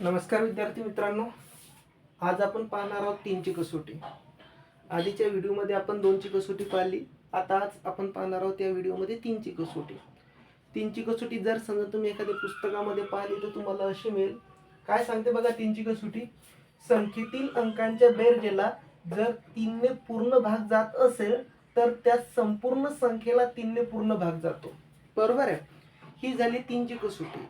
नमस्कार विद्यार्थी मित्रांनो. आज आपण पाहणार आहोत तीनची कसोटी आधीच्या व्हिडिओमध्ये आपण दोनची कसोटी पाहिली. आता आज आपण पाहणार आहोत या व्हिडिओमध्ये तीनची कसोटी तीनची कसोटी जर समजा तुम्ही एखाद्या पुस्तकामध्ये पाहिली तर तुम्हाला अशी मिळेल. काय सांगते बघा तीनची कसोटी संख्येतील अंकांच्या बेरजेला जर तीनने पूर्ण भाग जात असेल तर त्या संपूर्ण संख्येला तीनने पूर्ण भाग जातो. बरोबर आहे? ही झाली तीनची कसोटी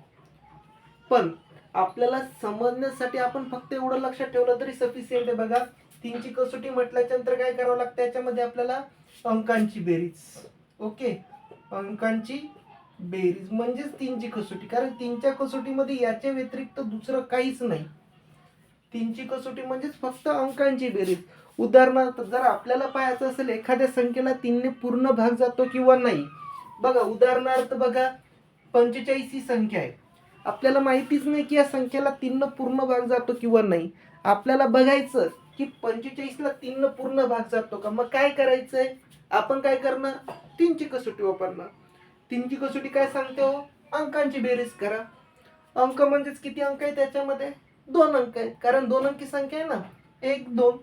पण आपल्याला समजण्यासाठी आपण फक्त एवढं लक्षात ठेवलं तरी सफिशियंट आहे बघा. तीनची कसोटी म्हटल्याच्या नंतर काय करावं लागतं? याच्यामध्ये आपल्याला अंकांची बेरीज. ओके अंकांची बेरीज म्हणजेच तीनची कसोटी. कारण तीनच्या कसोटीमध्ये याच्या व्यतिरिक्त दुसरं काहीच नाही. तीनची कसोटी म्हणजेच फक्त अंकांची बेरीज. उदाहरणार्थ जर आपल्याला पाहायचं असेल एखाद्या संख्येला तीनने पूर्ण भाग जातो किंवा नाही. बघा उदाहरणार्थ बघा पंचेचाळीस ही संख्या आहे. आपल्याला माहितीच नाही की या संख्येला तीननं पूर्ण भाग जातो किंवा नाही. आपल्याला बघायचं की पंचेचाळीसला तीननं पूर्ण भाग जातो का? मग काय करायचं आहे आपण काय करणार? तीनची कसोटी वापरणार. तीनची कसोटी काय सांगते हो? अंकांची बेरीज करा. अंक म्हणजेच किती अंक आहे त्याच्यामध्ये? दोन अंक आहे कारण दोन अंकी संख्या आहे ना? एक दोन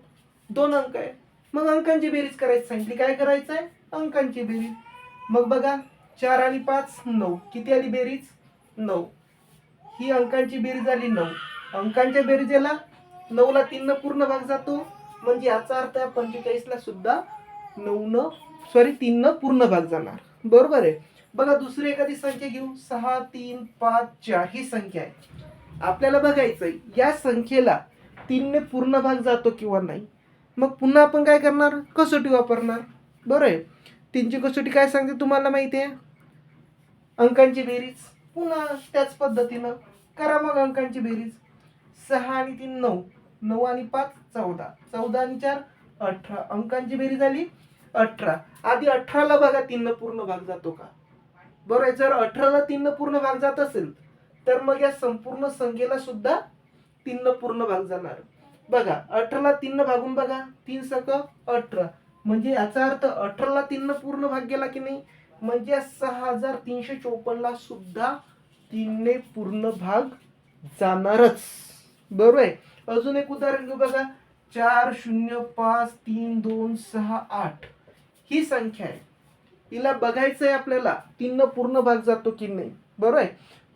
दोन अंक आहे. मग अंकांची बेरीज करायची सांगितली. काय करायचं आहे अंकांची बेरीज. मग बघा चार आणि पाच नऊ. किती आली बेरीज? नऊ. ही अंकांची बेरीज झाली नऊ. अंकांच्या बेरीजेला नऊला तीननं पूर्ण भाग जातो. म्हणजे याचा अर्थ आहे पंचेचाळीसला सुद्धा नऊनं सॉरी तीननं पूर्ण भाग जाणार. बरोबर आहे? बघा दुसरी एखादी संख्या घेऊ. सहा तीन पाच चार ही संख्या आहे. आपल्याला बघायचं या संख्येला तीनने पूर्ण भाग जातो किंवा नाही? मग पुन्हा आपण काय करणार? कसोटी वापरणार. बरं आहे? तीनची कसोटी काय सांगते तुम्हाला माहिती आहे? अंकांची बेरीज. पुन्हा त्याच पद्धतीनं करा मग अंकांची बेरीज सहा आणि तीन नऊ नऊ आणि पाच चौदा. चौदा आणि चार अठरा. अंकांची बेरीज आली अठरा. आधी अठराला बघा तीननं पूर्ण भाग जातो का? बरं आहे जर अठराला तीननं पूर्ण भाग जात असेल तर मग या संपूर्ण संख्येला सुद्धा तीननं पूर्ण भाग जाणार. बघा अठराला तीननं भागून बघा. तीन सक अठरा. म्हणजे याचा अर्थ अठराला तीननं पूर्ण भाग गेला की नाही? म्हणजे सहा हजार तीनशे चोपन्नला सुद्धा तीनने पूर्ण भाग जाणारच. बरोबर आहे? अजून एक उदाहरण घेऊ बघा. चार शून्य पाच तीन दोन सहा आठ. ही संख्या आहे. हिला बघायचं आहे आपल्याला तीननं पूर्ण भाग जातो की नाही. बरोबर आहे?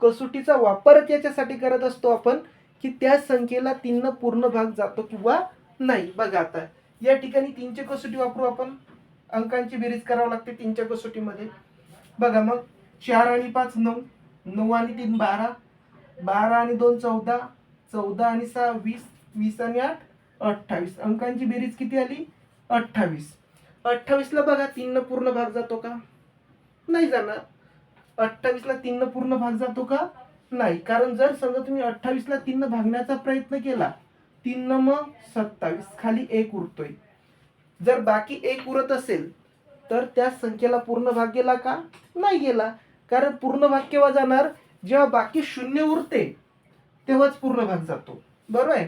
कसोटीचा वापर याच्यासाठी करत असतो आपण की त्या संख्येला तीननं पूर्ण भाग जातो किंवा नाही. बघा आता. या ठिकाणी तीनची कसोटी वापरू आपण. अंकांची बेरीज करावं लागते तीनच्या कसोटीमध्ये. बघा मग. चार आणि पाच नऊ. नऊ आणि तीन बारा. बारा आणि दोन चौदा. चौदा आणि सहा वीस. वीस आणि आठ अठ्ठावीस. अंकांची बेरीज किती आली? अठ्ठावीस. अठ्ठावीसला बघा तीननं पूर्ण भाग जातो का? नाही जाणार. अठ्ठावीसला तीननं पूर्ण भाग जातो का? नाही. कारण जर समजा तुम्ही अठ्ठावीसला तीननं भागण्याचा प्रयत्न केला तीननं मग सत्तावीस. खाली एक उरतोय. जर बाकी एक उरत असेल तर त्या संख्येला पूर्ण भाग गेला का? नाही गेला. कारण पूर्ण भाग केव्हा जाणार जेव्हा बाकी शून्य उरते तेव्हाच पूर्ण भाग जातो. बरोबर आहे?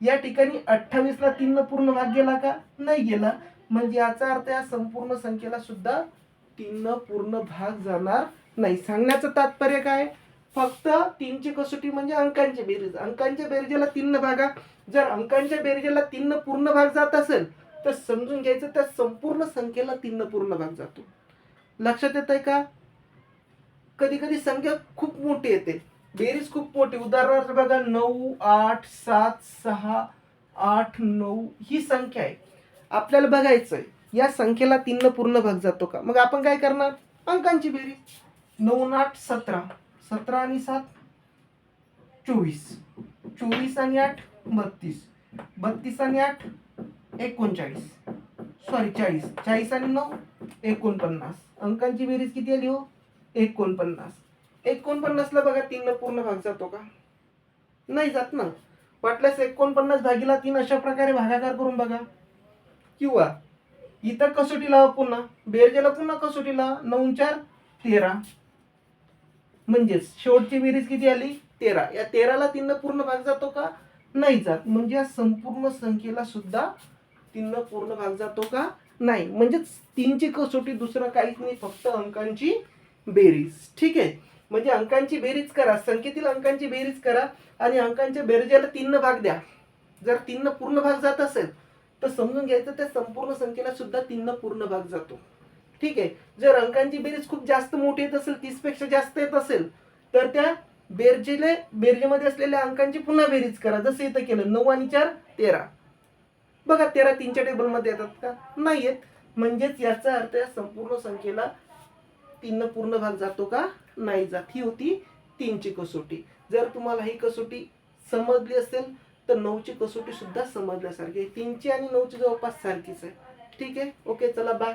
या ठिकाणी अठ्ठावीसला तीननं पूर्ण भाग गेला का? नाही गेला. म्हणजे याचा अर्थ या संपूर्ण संख्येला सुद्धा तीननं पूर्ण भाग जाणार नाही. सांगण्याचं तात्पर्य काय? फक्त तीनची कसोटी म्हणजे अंकांची बेरीज. अंकांच्या बेरजेला तीननं भागा. जर अंकांच्या बेरजेला तीननं पूर्ण भाग जात असेल तर समजून घ्यायचं त्या संपूर्ण संख्येला तीननं पूर्ण भाग जातो. लक्षात येत आहे का? कधी कधी संख्या खूप मोठी येते. बेरीज खूप मोठी. उदाहरणार्थ बघा नऊ आठ सात सहा आठ नऊ ही संख्या आहे. आपल्याला बघायचं आहे या संख्येला तीननं पूर्ण भाग जातो का? मग आपण काय करणार? अंकांची बेरीज. नऊ न आठ सतरा. सतरा आणि सात चोवीस. चोवीस आणि आठ बत्तीस. बत्तीस आणि आठ एकोणचाळीस. सॉरी चाळीस. चाळीस आणि नऊ एकोणपन्नास. अंकांची बेरीज किती आली हो? एकोणपन्नास. एकोणपन्नासला बघा तीननं पूर्ण भाग जातो का? नाही जात ना. वाटल्यास एकोणपन्नास भागीला तीन अशा प्रकारे भागाकार करून बघा. किंवा इथं कसोटी लावा पुन्हा. बेरजेला पुन्हा कसोटी लावा. नऊ चार तेरा. म्हणजेच शेवटची बेरीज किती आली? तेरा. या तेराला तीननं पूर्ण भाग जातो का? नाही जात. म्हणजे या संपूर्ण संख्येला सुद्धा तीननं पूर्ण भाग जातो का? नाही. म्हणजेच तीनची कसोटी दुसरं काहीच नाही. फक्त अंकांची बेरीज. ठीक आहे? म्हणजे अंकांची बेरीज करा संख्येतील अंकांची बेरीज करा आणि अंकांच्या बेरजेला तीन भाग द्या. जर तीन पूर्ण भाग जात असेल तर समजून घ्यायचं त्या संपूर्ण संख्येला सुद्धा तीन पूर्ण भाग जातो. ठीक आहे? जर अंकांची बेरीज खूप जास्त मोठी येत असेल तीसपेक्षा जास्त येत असेल तर त्या बेरजेले बेरजेमध्ये असलेल्या अंकांची पुन्हा बेरीज करा. जसं इथं केलं नऊ आणि चार तेरा. बघा तेरा तीनच्या टेबलमध्ये येतात का? नाही येत म्हणजेच याचा अर्थ या संपूर्ण संख्येला तीन पूर्ण भाग जातो का? नाही जात. ही होती तीनची कसोटी. जर तुम्हाला ही कसोटी समजली असेल तर नऊची कसोटी सुद्धा समजल्यासारखी आहे. तीनची आणि नऊची जवळपास सारखीच आहे. ठीक आहे? ओके चला बाय